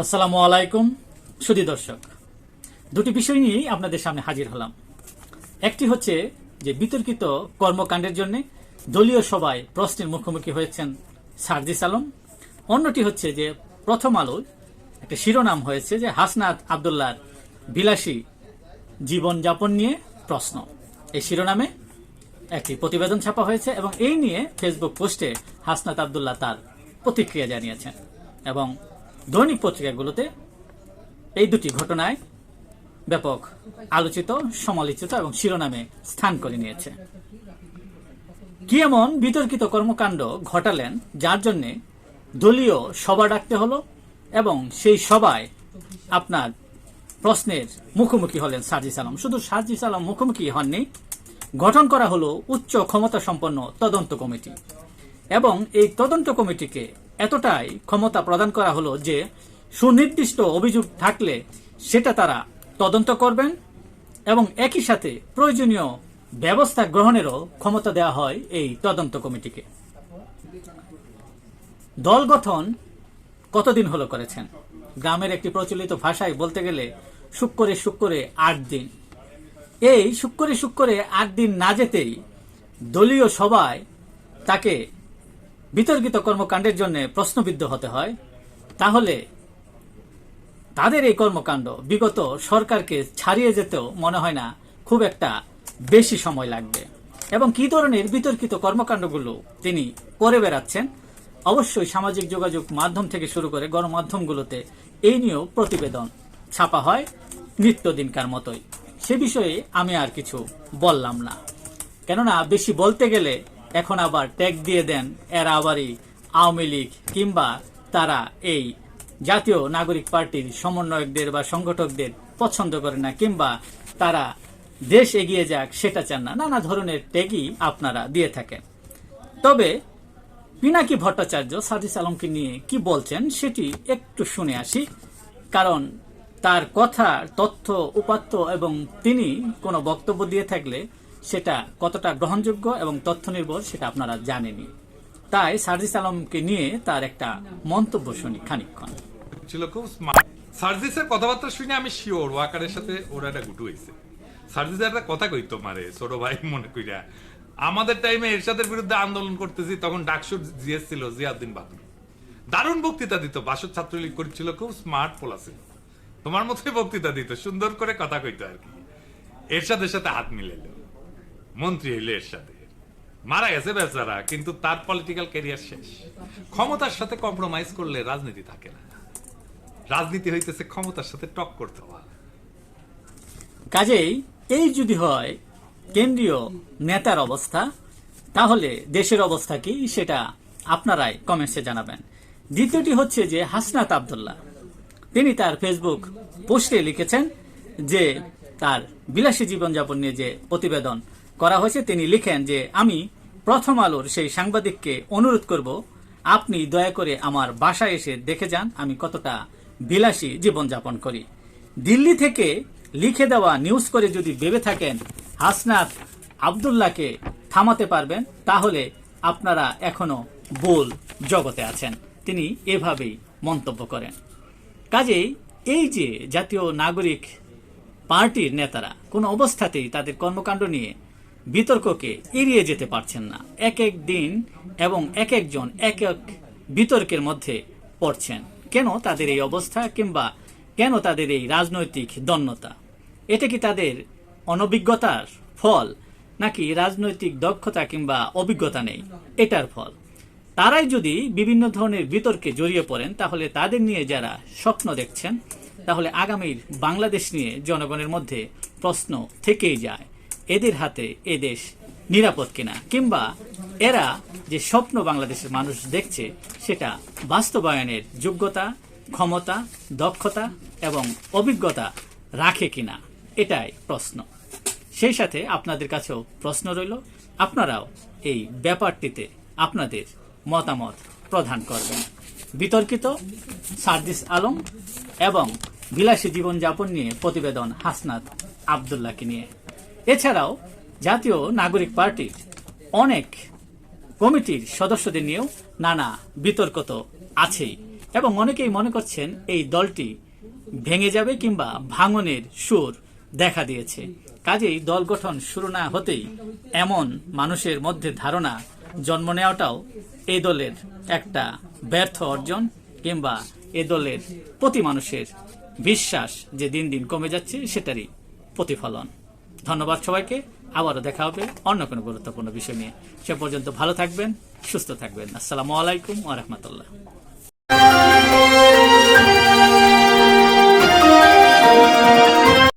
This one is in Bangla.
আসসালামু আলাইকুম, সুধী দর্শক। দুটি বিষয় নিয়েই আপনাদের সামনে হাজির হলাম। একটি হচ্ছে যে বিতর্কিত কর্মকাণ্ডের জন্য দলীয় সভায় প্রশ্নের মুখোমুখি হয়েছেন সার্জিস আলম। অন্যটি হচ্ছে যে প্রথম আলোয় একটা শিরোনাম হয়েছে যে হাসনাত আবদুল্লার বিলাসী জীবনযাপন নিয়ে প্রশ্ন। এই শিরোনামে একটি প্রতিবেদন ছাপা হয়েছে এবং এই নিয়ে ফেসবুক পোস্টে হাসনাত আবদুল্লাহ তার প্রতিক্রিয়া জানিয়েছেন এবং দৈনিক পত্রিকাগুলোতে এই দুটি ঘটনায় ব্যাপক আলোচিত, সমালোচিত এবং শিরোনামে স্থান করে নিয়েছে। কি এমন বিতর্কিত কর্মকাণ্ড ঘটালেন যার জন্যে দলীয় সভা ডাকতে হলো এবং সেই সভায় আপনার প্রশ্নের মুখোমুখি হলেন সার্জিস আলম। শুধু সার্জিস আলম মুখোমুখি হননি, গঠন করা হলো উচ্চ ক্ষমতা সম্পন্ন তদন্ত কমিটি। এবং এই তদন্ত কমিটিকে এতটাই ক্ষমতা প্রদান করা হলো যে সুনির্দিষ্ট অভিযোগ থাকলে সেটা তারা তদন্ত করবেন এবং একই সাথে প্রয়োজনীয় ব্যবস্থা গ্রহণেরও ক্ষমতা দেওয়া হয় এই তদন্ত কমিটিকে। দল গঠন কতদিন হলো করেছেন? গ্রামের একটি প্রচলিত ভাষায় বলতে গেলে শুক্রে শুক্রে আট দিন। এই শুক্রে শুক্রে আট দিন না যেতেই দলীয় সভায় তাকে বিতর্কিত কর্মকাণ্ডের জন্য প্রশ্নবিদ্ধ হতে হয়। তাহলে তাদের এই কর্মকাণ্ড বিগত সরকারকে ছাড়িয়ে যেতেও মনে হয় না, খুব একটা বেশি সময় লাগবে। এবং কি ধরনের বিতর্কিত কর্মকাণ্ডগুলো তিনি করে বেড়াচ্ছেন, অবশ্যই সামাজিক যোগাযোগ মাধ্যম থেকে শুরু করে গণমাধ্যমগুলোতে এই নিয়েও প্রতিবেদন ছাপা হয় নিত্যদিনকার মতোই। সে বিষয়ে আমি আর কিছু বললাম না। কেননা বেশি বলতে গেলে এখন আবার ট্যাগ দিয়ে দেন এরা আবারই আওয়ামী লীগ কিংবা তারা এই জাতীয় নাগরিক পার্টির সমন্বয়কদের বা সংগঠকদের পছন্দ করে না কিংবা তারা দেশ এগিয়ে যাক সেটা চান না। নানা ধরনের ট্যাগই আপনারা দিয়ে থাকেন। তবে পিনাকি ভট্টাচার্য সাজিস আলমকে নিয়ে কি বলছেন সেটি একটু শুনে আসি। কারণ তার কথা তথ্য, উপাত্ত এবং তিনি কোনো বক্তব্য দিয়ে থাকলে সেটা কতটা গ্রহণযোগ্য এবং তথ্য নির্ভর সেটা আপনারা জানেনই। তাই সার্জিস আলমকে নিয়ে তার একটা মন্তব্য শুনি খানিকক্ষণ। ছিল খুব স্মার্ট সার্জিসের কথাবার্তা শুনে আমি শিওর ওয়াকারের সাথে ওরা একটা গুটু হয়েছে। সার্জিস একটা কথা কইতো মারে, ছোট ভাই মনে কইরা, আমাদের টাইমে এরশাদের বিরুদ্ধে আন্দোলন করতেছি, তখন ডাকসুর জিএস ছিল জিয়াউদ্দিন বাদুর দারুণ বক্তৃতা দিত বাসদ ছাত্রলীগ করেছিল খুব স্মার্ট পোলা ছিল তোমার মতোই বক্তৃতা দিত, সুন্দর করে কথা কইতো আর কি। এরশাদের সাথে হাত মিলাইল। মন্ত্রী হইলে এরশাদে মারা গেছে বেচারা, কিন্তু তার পলিটিক্যাল ক্যারিয়ার শেষ। ক্ষমতার সাথে কম্প্রোমাইজ করলে রাজনীতি থাকে না। রাজনীতি হইতেছে ক্ষমতার সাথে টক করতে হয় কাজেই এই যদি হয়, কেন্দ্রীয় নেতার অবস্থা, তাহলে দেশের অবস্থা কি সেটা আপনারাই কমেন্টসে জানাবেন। দ্বিতীয়টি হচ্ছে যে হাসনাত আবদুল্লাহ। তিনি তার ফেসবুক পোস্টে লিখেছেন যে তার বিলাসী জীবনযাপন নিয়ে যে প্রতিবেদন করা হয়েছে, তিনি লিখেন যে, আমি প্রথম আলোর সেই সাংবাদিককে অনুরোধ করব, আপনি দয়া করে আমার বাসায় এসে দেখে যান, আমি কতটা বিলাসী জীবনযাপন করি। দিল্লি থেকে লিখে দেওয়া নিউজ করে যদি ভেবে থাকেন, হাসনাত আবদুল্লাহকে থামাতে পারবেন, তাহলে আপনারা এখনও বোল জগতে আছেন। তিনি এভাবেই মন্তব্য করেন। কাজেই এই যে জাতীয় নাগরিক পার্টির নেতারা, কোনো অবস্থাতেই তাদের কর্মকাণ্ড নিয়ে বিতর্ককে এড়িয়ে যেতে পারছেন না। এক এক দিন এবং এক একজন এক এক বিতর্কের মধ্যে পড়ছেন। কেন তাদের এই অবস্থা কিংবা কেন তাদের এই রাজনৈতিক দন্যতা? এটা কি তাদের অনভিজ্ঞতার ফল নাকি রাজনৈতিক দক্ষতা কিংবা অভিজ্ঞতা নেই? এটার ফল। তারাই যদি বিভিন্ন ধরনের বিতর্কে জড়িয়ে পড়েন, তাহলে তাদের নিয়ে যারা স্বপ্ন দেখছেন, তাহলে আগামীর বাংলাদেশ নিয়ে জনগণের মধ্যে প্রশ্ন থেকেই যায়। এদের হাতে এ দেশ নিরাপদ কিনা? কিংবা এরা যে স্বপ্ন বাংলাদেশের মানুষ দেখছে, সেটা বাস্তবায়নের যোগ্যতা, ক্ষমতা, দক্ষতা এবং অভিজ্ঞতা রাখে কিনা? এটাই প্রশ্ন। সেই সাথে আপনাদের কাছেও প্রশ্ন রইল। আপনারাও এই ব্যাপারটিতে আপনাদের মতামত প্রদান করবেন। বিতর্কিত সার্দিস আলম এবং বিলাসী জীবনযাপন নিয়ে প্রতিবেদন হাসনাত আবদুল্লাহকে নিয়ে। এছাড়াও জাতীয় নাগরিক পার্টির অনেক কমিটির সদস্যদের নিয়েও নানা বিতর্ক তো আছেই। এবং অনেকেই মনে করছেন এই দলটি ভেঙে যাবে কিংবা ভাঙনের সুর দেখা দিয়েছে। কাজেই দল গঠন শুরু না হতেই এমন মানুষের মধ্যে ধারণা জন্ম নেওয়াটাও এই দলের একটা ব্যর্থ অর্জন কিংবা এ দলের প্রতি মানুষের বিশ্বাস যে দিন দিন কমে যাচ্ছে, সেটারই প্রতিফলন। ধন্যবাদ সবাইকে। আবারও দেখা হবে অন্য কোনো গুরুত্বপূর্ণ বিষয় নিয়ে। সে পর্যন্ত ভালো থাকবেন, সুস্থ থাকবেন। আসসালামু আলাইকুম আ রাহমাতুল্লাহ।